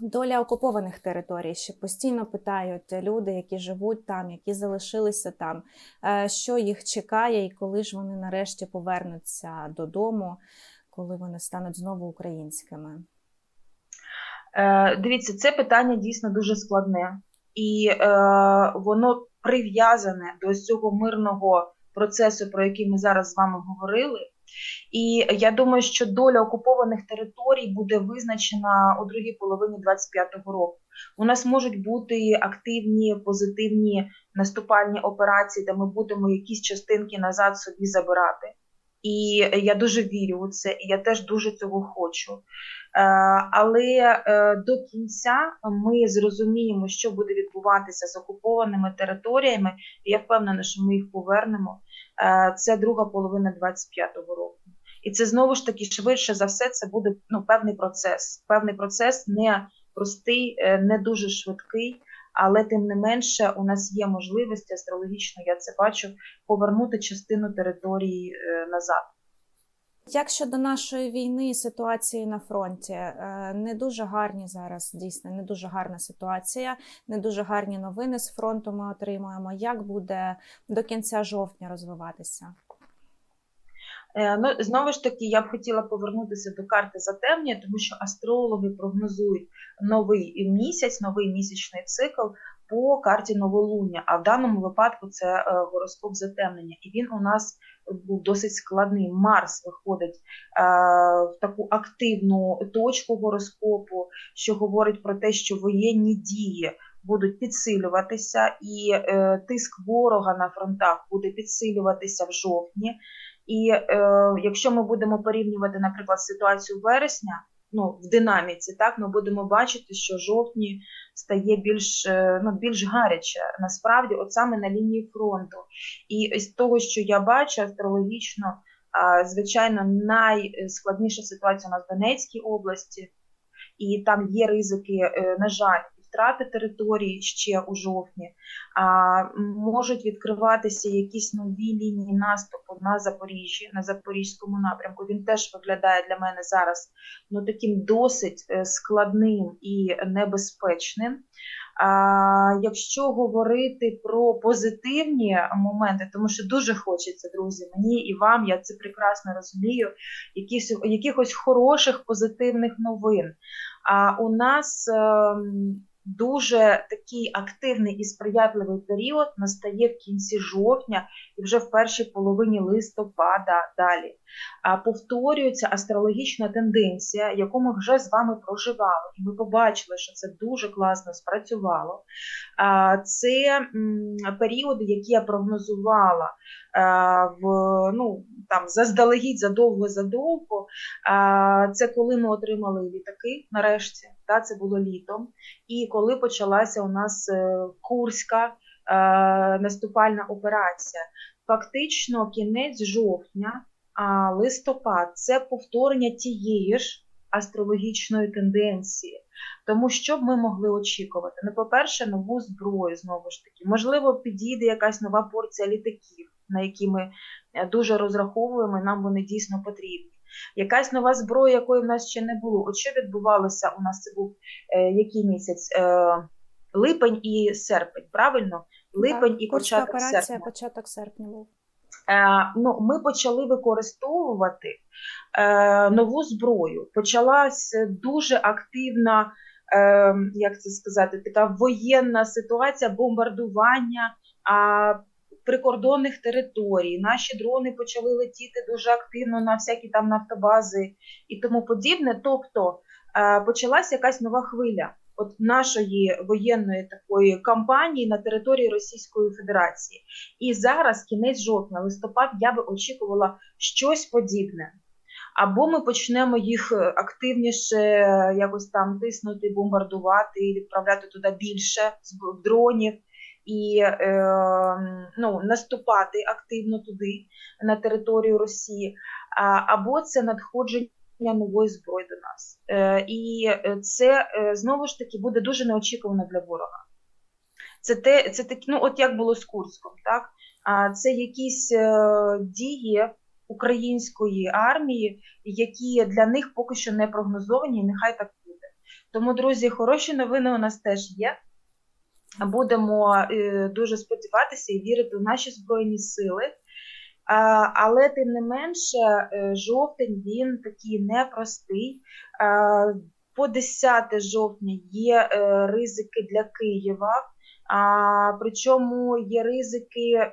Доля окупованих територій ще постійно питають люди, які живуть там, які залишилися там, е, що їх чекає, і коли ж вони нарешті повернуться додому, коли вони стануть знову українськими. Е, Дивіться, це питання дійсно дуже складне, і е, воно прив'язане до цього мирного процесу, про який ми зараз з вами говорили. І я думаю, що доля окупованих територій буде визначена у другій половині 25-го року. У нас можуть бути активні позитивні наступальні операції, де ми будемо якісь частинки назад собі забирати. І я дуже вірю у це, і я теж дуже цього хочу. Е, Але е, до кінця ми зрозуміємо, що буде відбуватися з окупованими територіями. І я впевнена, що ми їх повернемо. Е, Це друга половина 25-го року. І це знову ж таки швидше за все, це буде ну, певний процес. Певний процес не простий, не дуже швидкий, але тим не менше у нас є можливість астрологічно, я це бачу, повернути частину території е, назад. Як щодо нашої війни і ситуації на фронті, Е, не дуже гарні зараз, дійсно, не дуже гарна ситуація, не дуже гарні новини з фронту ми отримуємо. Як буде до кінця жовтня розвиватися? Е, Ну, знову ж таки, я б хотіла повернутися до карти затемнення, тому що астрологи прогнозують новий місяць, новий місячний цикл по карті новолуння. А в даному випадку це е, гороскоп затемнення. І він у нас був досить складний. Марс виходить е, в таку активну точку гороскопу, що говорить про те, що воєнні дії будуть підсилюватися, і тиск ворога на фронтах буде підсилюватися в жовтні. І е, якщо ми будемо порівнювати, наприклад, ситуацію вересня, ну в динаміці, так ми будемо бачити, що жовтні стає більш е, ну більш гаряче насправді, от саме на лінії фронту. І з того, що я бачу астрологічно, а, звичайно, найскладніша ситуація у нас в Донецькій області, і там є ризики, е, на жаль, втрати території ще у жовтні. А, можуть відкриватися якісь нові лінії наступу на Запоріжжі, на Запорізькому напрямку. Він теж виглядає для мене зараз ну, таким досить е, складним і небезпечним. А, якщо говорити про позитивні моменти, тому що дуже хочеться, друзі, мені і вам, я це прекрасно розумію, якісь, якихось хороших позитивних новин. А у нас ем, дуже такий активний і сприятливий період настає в кінці жовтня і вже в першій половині листопада далі. Повторюється астрологічна тенденція, яку ми вже з вами проживали, і ми побачили, що це дуже класно спрацювало. Це періоди, які я прогнозувала в ну там заздалегідь задовго-задовго. Це коли ми отримали літаки нарешті, та, це було літом, і коли почалася у нас е, Курська е, наступальна операція. Фактично, кінець жовтня, а листопад це повторення тієї ж астрологічної тенденції. Тому що б ми могли очікувати? Ну, по-перше, нову зброю знову ж таки. Можливо, підійде якась нова порція літаків, на які ми е, дуже розраховуємо, і нам вони дійсно потрібні. Якась нова зброя, якої в нас ще не було. От що відбувалося у нас це був е, який місяць? Е, липень і серпень, правильно? Липень Так, і початок операція, серпня. початок серпня був. Е, ну, ми почали використовувати е, нову зброю. Почалась дуже активна, е, як це сказати, така воєнна ситуація бомбардування а, прикордонних територій. Наші дрони почали летіти дуже активно на всякі там нафтобази і тому подібне. Тобто е, почалась якась нова хвиля. От нашої воєнної такої кампанії на території Російської Федерації. І зараз, кінець жовтня, листопад, я би очікувала щось подібне. Або ми почнемо їх е, активніше е, якось там тиснути, бомбардувати, відправляти туди більше дронів і е, ну, наступати активно туди, на територію Росії, або це надходження нової зброї до нас. Е, і е, це е, знову ж таки буде дуже неочікувано для ворога. Це те, це такі, ну от як було з Курском, так? А це якісь дії української армії, які для них поки що не прогнозовані, і нехай так буде. Тому, друзі, хороші новини у нас теж є. Будемо е, дуже сподіватися і вірити в наші збройні сили. Але тим не менше, е, жовтень він такий непростий. По 10 жовтня є е, ризики для Києва, причому є ризики е,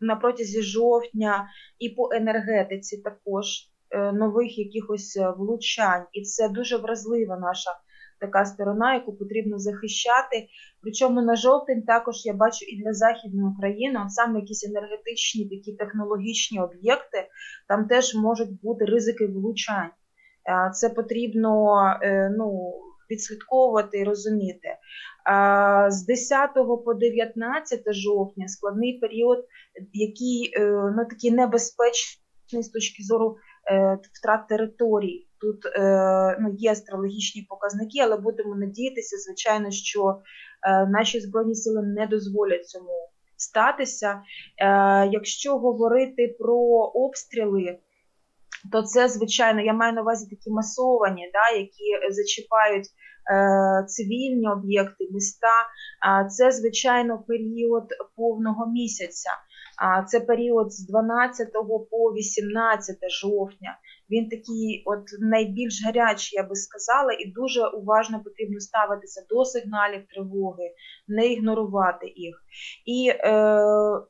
на протязі жовтня і по енергетиці також е, нових якихось е, влучань. І це дуже вразлива наша така сторона, яку потрібно захищати. Причому на жовтень також я бачу і для Західної України, саме якісь енергетичні такі технологічні об'єкти, там теж можуть бути ризики влучань. Е, Це потрібно е, ну, відслідковувати і розуміти. Е, З 10 по 19 жовтня складний період, який ну, такий небезпечний з точки зору втрат територій. Тут е, ну, є астрологічні показники, але будемо надіятися, звичайно, що е, наші збройні сили не дозволять цьому статися. Е, якщо говорити про обстріли, то це, звичайно, я маю на увазі такі масовані, да, які зачіпають е, цивільні об'єкти, міста. А це, звичайно, період повного місяця. Це період з 12 по 18 жовтня. Він такий, от найбільш гарячий, я би сказала, і дуже уважно потрібно ставитися до сигналів тривоги, не ігнорувати їх. І е,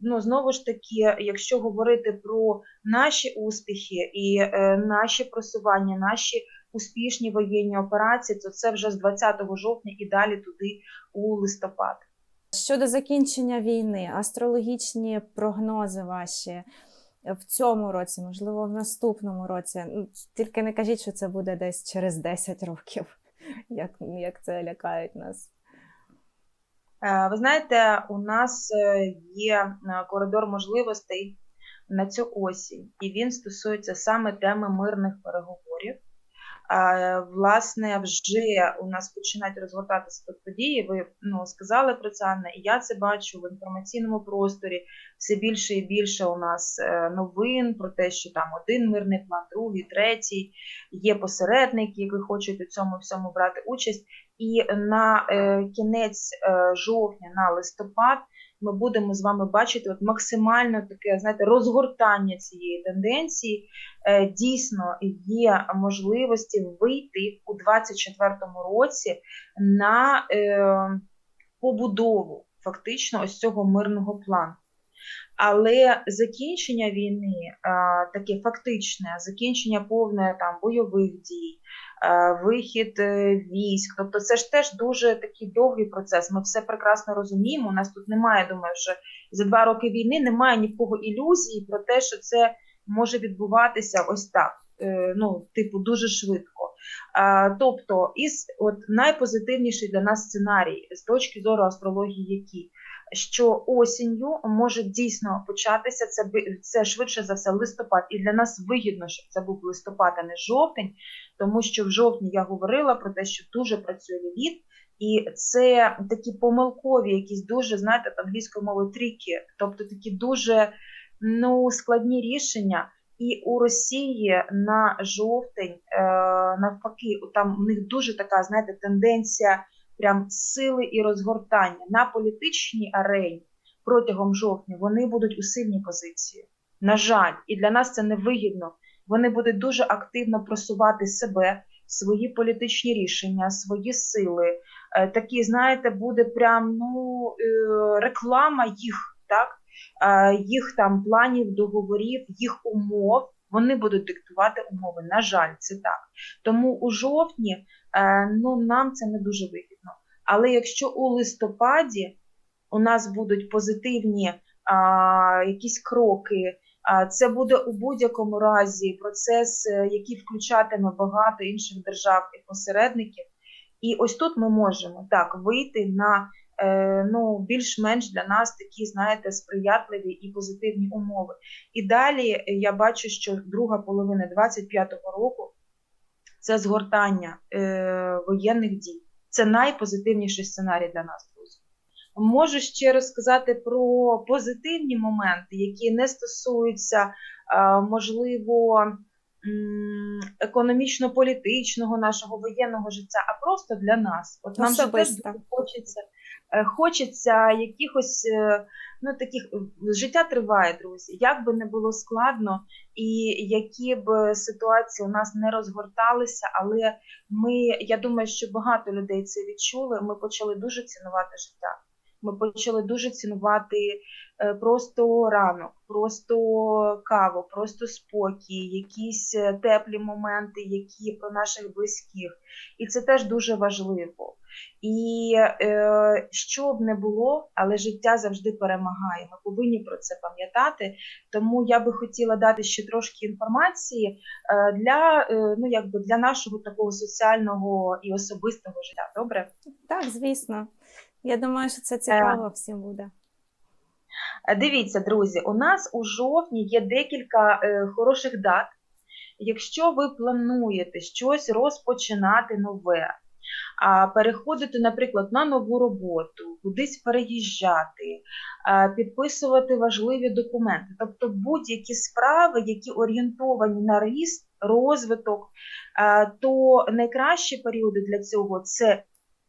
ну, знову ж таки, якщо говорити про наші успіхи і е, наші просування, наші успішні воєнні операції, то це вже з 20 жовтня і далі туди у листопад. Щодо закінчення війни, астрологічні прогнози ваші в цьому році, можливо, в наступному році. Ну, Тільки не кажіть, що це буде десь через 10 років, як, як це лякають нас. Е, Ви знаєте, у нас е, є е, коридор можливостей на цю осінь, і він стосується саме теми мирних переговорів. Власне, вже у нас починають розгортатися події. Ви ну, сказали про це, Анна, і я це бачу в інформаційному просторі. Все більше і більше у нас е, новин про те, що там один мирний план, другий, третій. Є посередники, які хочуть у цьому всьому брати участь. І на е, кінець е, жовтня, на листопад, ми будемо з вами бачити от максимально таке, знаєте, розгортання цієї тенденції. Е, дійсно є можливості вийти у 2024 році на е, побудову фактично ось цього мирного плану. Але закінчення війни, таке фактичне, закінчення повне там бойових дій, вихід е, військ, тобто це ж теж дуже такий довгий процес. Ми все прекрасно розуміємо. У нас тут немає, думаю, що за два роки війни немає ні в кого ілюзії про те, що це може відбуватися ось так. е, Ну, типу, дуже швидко. Тобто, із от найпозитивніший для нас сценарій з точки зору астрології, який що осінню може дійсно початися це це швидше за все листопад, і для нас вигідно, щоб це був листопад, а не жовтень, тому що в жовтні я говорила про те, що дуже працює ліліт, і це такі помилкові, якісь дуже, знаєте, англійською мовою тріки, тобто такі дуже ну, складні рішення. І у Росії на жовтень, е, навпаки, там у них дуже така, знаєте, тенденція прям сили і розгортання на політичній арені протягом жовтня. Вони будуть у сильній позиції. На жаль, і для нас це невигідно. Вони будуть дуже активно просувати себе, свої політичні рішення, свої сили. Е, Такі, знаєте, буде прям ну, е, реклама їх, так? Е, їх там планів, договорів, їх умов. Вони будуть диктувати умови. На жаль, це так. Тому у жовтні е, ну, нам це не дуже вигідно. Але якщо у листопаді у нас будуть позитивні а, якісь кроки, а, це буде у будь-якому разі процес, е, який включатиме багато інших держав і посередників. І ось тут ми можемо так вийти на ну, більш-менш для нас такі, знаєте, сприятливі і позитивні умови. І далі е, я бачу, що друга половина 25-го року це згортання е, воєнних дій. Це найпозитивніший сценарій для нас, друзі. Можу ще розказати про позитивні моменти, які не стосуються, е, можливо, економічно-політичного нашого воєнного життя, а просто для нас. От нам теж хочеться, е, хочеться якихось е, ну таких життя триває, друзі. Як би не було складно, і які б ситуації у нас не розгорталися, але ми, я думаю, що багато людей це відчули. Ми почали дуже цінувати життя. Ми почали дуже цінувати е, просто ранок, просто каву, просто спокій, якісь е, теплі моменти, які про наших близьких. І це теж дуже важливо. І е, що б не було, але життя завжди перемагає. Ми повинні про це пам'ятати. Тому я би хотіла дати ще трошки інформації е, для, е, ну, якби для нашого такого соціального і особистого життя. Добре? Так, звісно. Я думаю, що це цікаво всім буде. Е, Дивіться, друзі, у нас у жовтні є декілька е, хороших дат. Якщо ви плануєте щось розпочинати нове, переходити, наприклад, на нову роботу, кудись переїжджати, а, підписувати важливі документи, тобто будь-які справи, які орієнтовані на ріст, розвиток, то найкращі періоди для цього це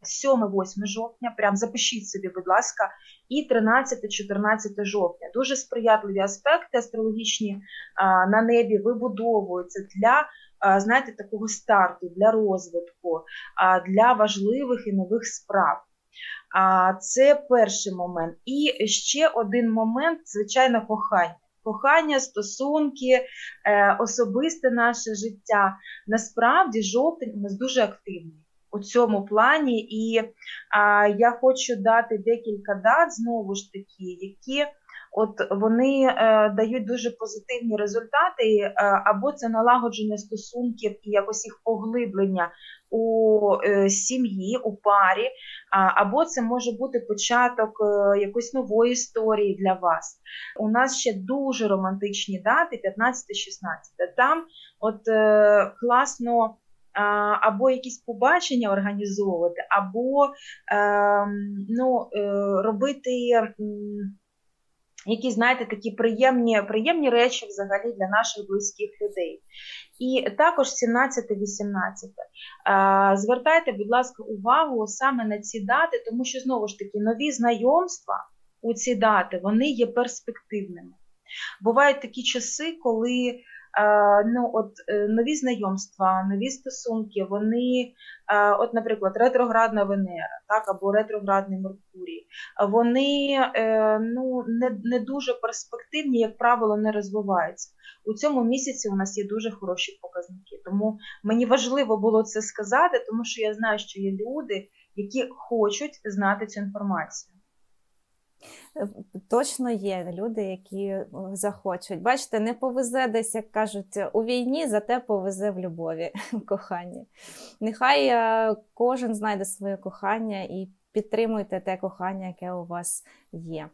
7-8 жовтня, прям запишіть собі, будь ласка, і 13-14 жовтня. Дуже сприятливі аспекти астрологічні на небі вибудовуються для, знаєте, такого старту, для розвитку, для важливих і нових справ. А, Це перший момент. І ще один момент, звичайно, кохання. Кохання, стосунки, е, особисте наше життя. Насправді жовтень у нас дуже активний у цьому плані, і а, я хочу дати декілька дат знову ж таки, які от вони е, дають дуже позитивні результати, е, або це налагодження стосунків і якось їх поглиблення у е, сім'ї, у парі, а, або це може бути початок е, якоїсь нової історії для вас. У нас ще дуже романтичні дати, 15-16. Там от е, класно або якісь побачення організовувати, або е, ну, е, робити якісь, знаєте, такі приємні, приємні речі взагалі для наших близьких людей. І також 17-18. Е, Звертайте, будь ласка, увагу саме на ці дати, тому що знову ж таки нові знайомства у ці дати вони є перспективними. Бувають такі часи, коли ну, от, е, нові знайомства, нові стосунки, вони, е, от, наприклад, ретроградна Венера, так, або ретроградний Меркурій, вони е, ну, не, не дуже перспективні, як правило, не розвиваються. У цьому місяці у нас є дуже хороші показники. Тому мені важливо було це сказати, тому що я знаю, що є люди, які хочуть знати цю інформацію. Е, Точно є люди, які е, захочуть. Бачите, не повезе десь, як кажуть, у війні, зате повезе в любові, в коханні. Нехай е, кожен знайде своє кохання і підтримуйте те кохання, яке у вас є.